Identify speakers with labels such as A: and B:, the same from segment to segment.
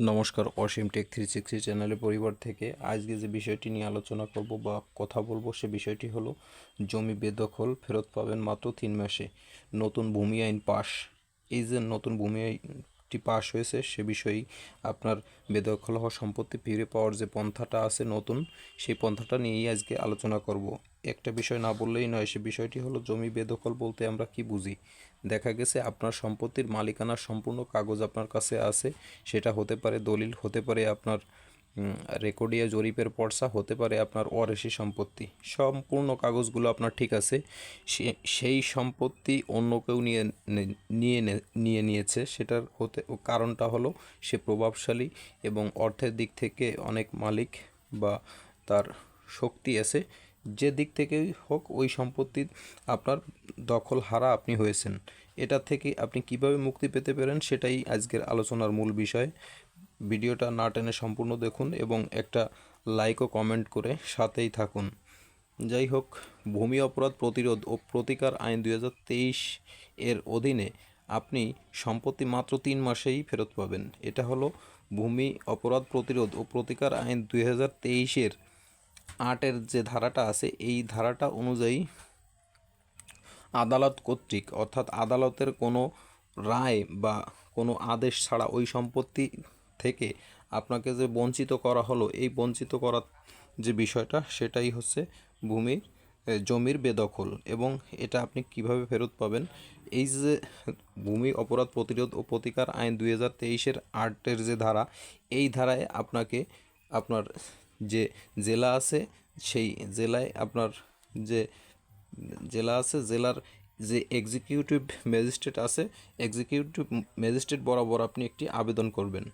A: নমস্কার অসীম take three sixty চ্যানেলের পরিবার থেকে। আজকে যে বিষয়টি নিয়ে আলোচনা করব বা কথা বলব, সে বিষয়টি হলো, জমি বেদখল ফেরত পাবেন মাত্র তিন মাসে। নতুন ভূমি আইন পাশ। এই যে নতুন ভূমি আইনটি পাশ হয়েছে, সে বিষয়েই আপনার বেদখল হওয়া সম্পত্তি ফিরে পাওয়ার যে পন্থাটা আছে নতুন, সেই পন্থাটা নিয়েই আজকে আলোচনা করব। একটা বিষয় না বললেই নয়, সে বিষয়টি হলো জমি বেদখল বলতে আমরা কি বুঝি? দেখা গেছে আপনার সম্পত্তির মালিকানার সম্পূর্ণ কাগজ আপনার কাছে আছে, সেটা হতে পারে দলিল, হতে পারে আপনার রেকর্ডিয়া জরিপের পর্সা হতে পারে আপনার অরেশি সম্পত্তি। সম্পূর্ণ কাগজগুলো আপনার ঠিক আছে। সেই সম্পত্তি অন্য কেউ নিয়ে নিয়ে নিয়ে নিয়েছে। সেটার হতে, কারণটা হলো সে প্রভাবশালী এবং অর্থের দিক থেকে অনেক মালিক বা তার শক্তি আছে। যে দিক থেকেই হোক, ওই সম্পত্তি আপনার দখল হারা আপনি হয়েছেন। এটা থেকে আপনি কীভাবে মুক্তি পেতে পারেন, সেটাই আজকের আলোচনার মূল বিষয়। ভিডিওটা না টেনে সম্পূর্ণ দেখুন এবং একটা লাইক ও কমেন্ট করে সাথেই থাকুন। যাই হোক, ভূমি অপরাধ প্রতিরোধ ও প্রতিকার আইন দুই হাজার তেইশ এর অধীনে আপনি সম্পত্তি মাত্র তিন মাসেই ফেরত পাবেন। এটা হলো ভূমি অপরাধ প্রতিরোধ ও প্রতিকার আইন দুই হাজার তেইশের আটের যে ধারাটা আছে, এই ধারাটা অনুযায়ী আদালত কর্তৃক, অর্থাৎ আদালতের কোনো রায় বা কোনো আদেশ ছাড়া ওই সম্পত্তি থেকে আপনাকে যে বঞ্চিত করা হলো, এই বঞ্চিত করার যে বিষয়টা, সেটাই হচ্ছে ভূমির জমির বেদখল। এবং এটা আপনি কীভাবে ফেরত পাবেন? এই যে ভূমি অপরাধ প্রতিরোধ ও প্রতিকার আইন দুই হাজার তেইশের আটের যে ধারা, এই ধারায় আপনাকে আপনার যে জেলা আছে, সেই জেলায় আপনার যে জেলা আছে, জেলার যে এক্সিকিউটিভ ম্যাজিস্ট্রেট আছে এক্সিকিউটিভ ম্যাজিস্ট্রেট বরাবর আপনি একটি আবেদন করবেন।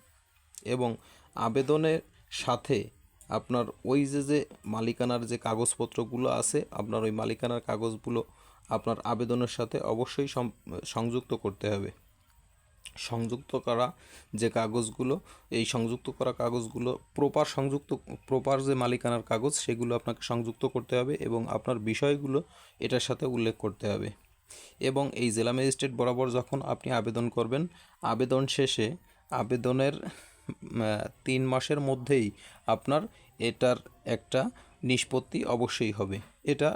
A: এবং আবেদনের সাথে আপনার ওই যে যে মালিকানার যে কাগজপত্রগুলো আছে, আপনার ওই মালিকানার কাগজগুলো আপনার আবেদনের সাথে অবশ্যই সংযুক্ত করতে হবে। সংযুক্ত করা যে কাগজগুলো, এই সংযুক্ত করা কাগজগুলো প্রপার সংযুক্ত প্রপার যে মালিকানার কাগজ, সেগুলো আপনাকে সংযুক্ত করতে হবে এবং আপনার বিষয়গুলো এটার সাথে উল্লেখ করতে হবে। এবং এই জেলা ম্যাজিস্ট্রেট বরাবর যখন আপনি আবেদন করবেন, আবেদন শেষে আবেদনের তিন মাসের মধ্যেই আপনার এটার একটা নিষ্পত্তি অবশ্যই হবে। এটা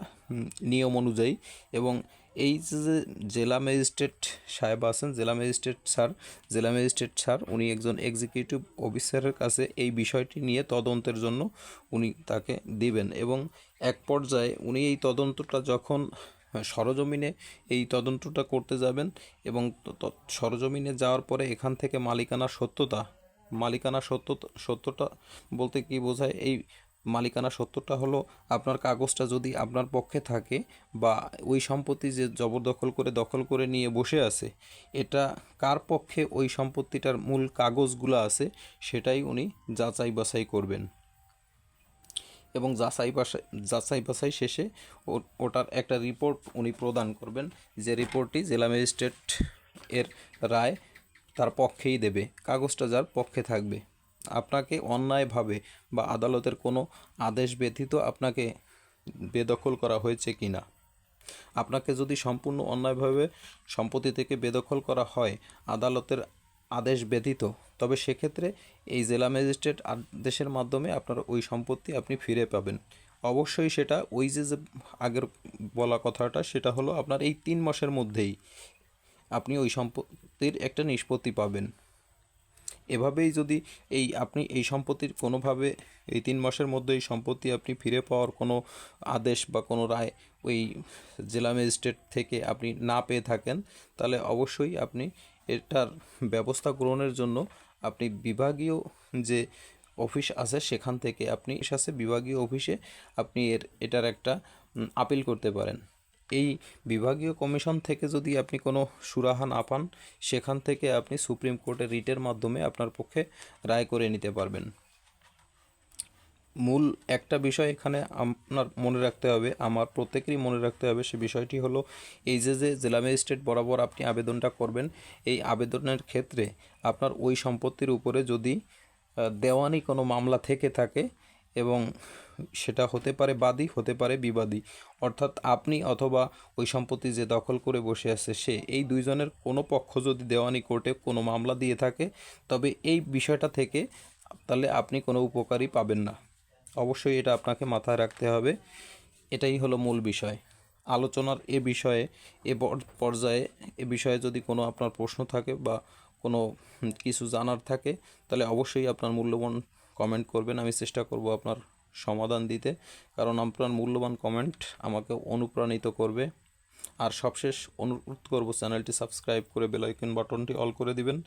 A: নিয়ম অনুযায়ী এবং এই যে জেলা ম্যাজিস্ট্রেট সাহেব আছেন, জেলা ম্যাজিস্ট্রেট স্যার, জেলা ম্যাজিস্ট্রেট স্যার উনি একজন এক্সিকিউটিভ অফিসারের কাছে এই বিষয়টি নিয়ে তদন্তের জন্য উনি তাকে দিবেন এবং এক পর্যায়ে উনি এই তদন্তটা যখন সরজমিনে এই তদন্তটা করতে যাবেন এবং সরজমিনে যাওয়ার পরে এখান থেকে মালিকানা সত্যতা মালিকানা সত্যতা সত্যটা বলতে কি বোঝায়? এই মালিকানা সত্যটা হলো আপনার কাগজটা যদি আপনার পক্ষে থাকে বা ওই সম্পত্তি যে জবরদখল করে দখল করে নিয়ে বসে আছে, এটা কার পক্ষে ওই সম্পত্তিটার মূল কাগজগুলো আছে সেটাই উনি যাচাই বাছাই করবেন। এবং যাচাই বাছাই যাচাই বাছাই শেষে ওটার একটা রিপোর্ট উনি প্রদান করবেন। যে রিপোর্টটি জেলা ম্যাজিস্ট্রেট এর রায় তার পক্ষেই দেবে, কাগজটা যার পক্ষে থাকবে। আপনাকে অন্যায়ভাবে বা আদালতের কোনো আদেশ ব্যতীত আপনাকে বেদখল করা হয়েছে কি না? আপনাকে যদি সম্পূর্ণ অন্যায়ভাবে সম্পত্তি থেকে বেদখল করা হয় আদালতের আদেশ ব্যতীত, তবে সেক্ষেত্রে এই জেলা ম্যাজিস্ট্রেট আদেশের মাধ্যমে আপনার ওই সম্পত্তি আপনি ফিরে পাবেন। অবশ্যই সেটা ওই যে যে আগের বলা কথাটা, সেটা হলো আপনার এই তিন মাসের মধ্যেই। আপনি ওই সম্পত্তির একটা নিষ্পত্তি পাবেন। এভাবেই যদি এই আপনি এই সম্পত্তির কোনোভাবে এই তিন মাসের মধ্যে এই সম্পত্তি আপনি ফিরে পাওয়ার কোনো আদেশ বা কোনো রায় ওই জেলা ম্যাজিস্ট্রেট থেকে আপনি না পেয়ে থাকেন, তাহলে অবশ্যই আপনি এটার ব্যবস্থা গ্রহণের জন্য আপনি বিভাগীয় যে অফিস আছে সেখান থেকে আপনি আছে বিভাগীয় অফিসে আপনি এর এটার একটা আপিল করতে পারেন। এই বিভাগীয় কমিশন থেকে যদি আপনি কোনো সুরাহা না পান, সেখান থেকে আপনি সুপ্রিম কোর্টের রিটের মাধ্যমে আপনার পক্ষে রায় করে নিতে পারবেন। মূল একটা বিষয় এখানে আপনার মনে রাখতে হবে, আমার প্রত্যেকেরই মনে রাখতে হবে, সে বিষয়টি হলো এই যে যে জেলা ম্যাজিস্ট্রেট বরাবর আপনি আবেদনটা করবেন, এই আবেদনের ক্ষেত্রে আপনার ওই সম্পত্তির উপরে যদি দেওয়ানি কোনো মামলা থেকে থাকে এবং সেটা হতে পারে বাদী, হতে পারে বিবাদী। অর্থাৎ আপনি অথবা ওই সম্পত্তি যে দখল করে বসে আছে, সে এই দুইজনের কোনো পক্ষ যদি দেওয়ানি কোর্টে কোনো মামলা দিয়ে থাকে, তবে এই বিষয়টা থেকে তাহলে আপনি কোনো উপকারই পাবেন না। অবশ্যই এটা আপনাকে মাথায় রাখতে হবে। এটাই হলো মূল বিষয়। আলোচনার এ বিষয়ে, এ পর- পর্যায়ে, এ বিষয়ে যদি কোনো আপনার প্রশ্ন থাকে বা কোনো কিছু জানার থাকে, তাহলে অবশ্যই আপনার মূল্যবান কমেন্ট করবেন, আমি চেষ্টা করব আপনার সমাধান দিতে। কারণ আপনার মূল্যবান কমেন্ট আমাকে অনুপ্রাণিত করবে। আর সবশেষ অনুরোধ করব, চ্যানেলটি সাবস্ক্রাইব করে বেল আইকন বাটনটি অল করে দিবেন,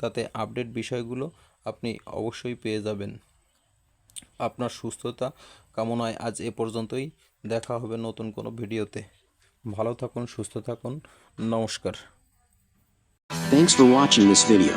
A: তাতে আপডেট বিষয়গুলো আপনি অবশ্যই পেয়ে যাবেন। আপনার সুস্থতা কামনায় আজ এ পর্যন্তই, দেখা হবে নতুন কোনো ভিডিওতে। ভালো থাকুন, সুস্থ থাকুন, নমস্কার।
B: Thanks for watching this video.